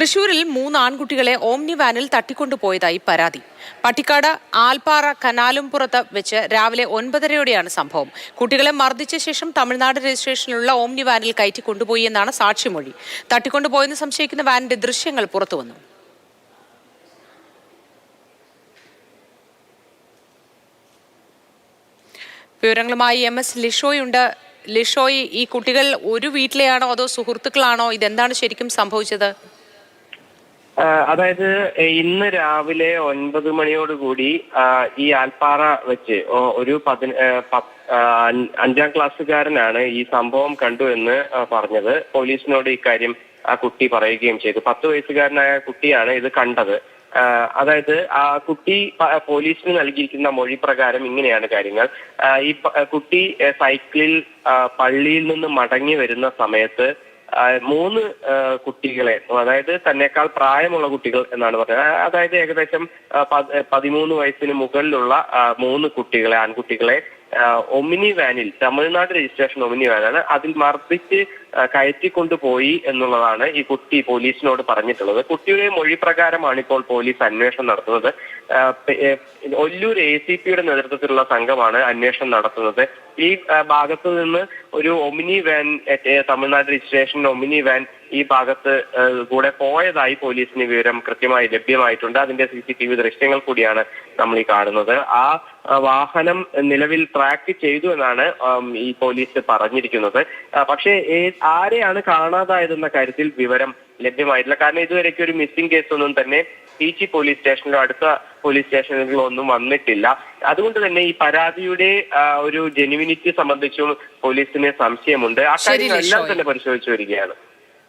തൃശൂരിൽ മൂന്ന് ആൺകുട്ടികളെ ഓംനി വാനിൽ തട്ടിക്കൊണ്ടുപോയതായി പരാതി. പട്ടിക്കാട് ആൽപ്പാറ കനാലുംപുറത്ത് വെച്ച് രാവിലെ ഒൻപതരയോടെയാണ് സംഭവം. കുട്ടികളെ മർദ്ദിച്ച ശേഷം തമിഴ്നാട് രജിസ്ട്രേഷനിലുള്ള ഓംനി വാനിൽ കയറ്റി കൊണ്ടുപോയി എന്നാണ് സാക്ഷിമൊഴി. തട്ടിക്കൊണ്ടുപോയെന്ന് സംശയിക്കുന്ന വാനിന്റെ ദൃശ്യങ്ങൾ പുറത്തുവന്നു വിവരങ്ങളുമായി എം എസ് ലിഷോയുണ്ട്. ലിഷോയ് ഈ കുട്ടികൾ ഒരു വീട്ടിലെയാണോ അതോ സുഹൃത്തുക്കളാണോ? ഇതെന്താണ് ശരിക്കും സംഭവിച്ചത്? അതായത് ഇന്ന് രാവിലെ ഒൻപത് മണിയോടുകൂടി കൂടി ഈ ആൽപ്പാറ വെച്ച് ഒരു പതി ഏ, പത്ത്- ആ, അഞ്ച്- ക്ലാസ്സുകാരനാണ് ഈ സംഭവം കണ്ടു എന്ന് പറഞ്ഞത്. പോലീസിനോട് ഇക്കാര്യം ആ കുട്ടി പറയുകയും ചെയ്തു. പത്ത് വയസ്സുകാരനായ കുട്ടിയാണ് ഇത് കണ്ടത്. അതായത് ആ കുട്ടി പോലീസിന് നൽകിയിരിക്കുന്ന മൊഴി പ്രകാരം ഇങ്ങനെയാണ് കാര്യങ്ങൾ. ഈ കുട്ടി സൈക്കിളിൽ പള്ളിയിൽ നിന്ന് മടങ്ങി വരുന്ന സമയത്ത് മൂന്ന് കുട്ടികളെ അതായത് തന്നെക്കാൾ പ്രായമുള്ള കുട്ടികൾ എന്നാണ് പറയുന്നത് അതായത് ഏകദേശം പതിമൂന്ന് വയസ്സിന് മുകളിലുള്ള മൂന്ന് കുട്ടികളെ ആൺകുട്ടികളെ ഒമിനി വാനിൽ തമിഴ്നാട് രജിസ്ട്രേഷൻ ഒമിനി വാനാണ് അതിൽ മർദ്ദിച്ച് കയറ്റിക്കൊണ്ടുപോയി എന്നുള്ളതാണ് ഈ കുട്ടി പോലീസിനോട് പറഞ്ഞിട്ടുള്ളത്. കുട്ടിയുടെ മൊഴി പ്രകാരമാണ് ഇപ്പോൾ പോലീസ് അന്വേഷണം നടത്തുന്നത്. ഒല്ലൂർ എ സി പിയുടെ നേതൃത്വത്തിലുള്ള സംഘമാണ് അന്വേഷണം നടത്തുന്നത്. ഈ ഭാഗത്ത് നിന്ന് ഒരു omni van Tamil Nadu registration omni van ഈ ഭാഗത്ത് കൂടെ പോയതായി പോലീസിന് വിവരം കൃത്യമായി ലഭ്യമായിട്ടുണ്ട്. അതിന്റെ സി സി ടി വി ദൃശ്യങ്ങൾ കൂടിയാണ് നമ്മൾ ഈ കാണുന്നത്. ആ വാഹനം നിലവിൽ ട്രാക്ക് ചെയ്തു എന്നാണ് ഈ പോലീസ് പറഞ്ഞിരിക്കുന്നത്. പക്ഷേ ആരെയാണ് കാണാതായതെന്ന കാര്യത്തിൽ വിവരം ലഭ്യമായിട്ടില്ല. കാരണം ഇതുവരേക്കും ഒരു മിസ്സിംഗ് കേസ് ഒന്നും തന്നെ പീച്ചി പോലീസ് സ്റ്റേഷനിലോ അടുത്ത പോലീസ് സ്റ്റേഷനുകളിലോ ഒന്നും വന്നിട്ടില്ല. അതുകൊണ്ട് തന്നെ ഈ പരാതിയുടെ ഒരു ജെനുവിനിറ്റി സംബന്ധിച്ചും പോലീസിന് സംശയമുണ്ട്. ആ കാര്യം കാര്യങ്ങളെല്ലാം തന്നെ പരിശോധിച്ചു വരികയാണ്.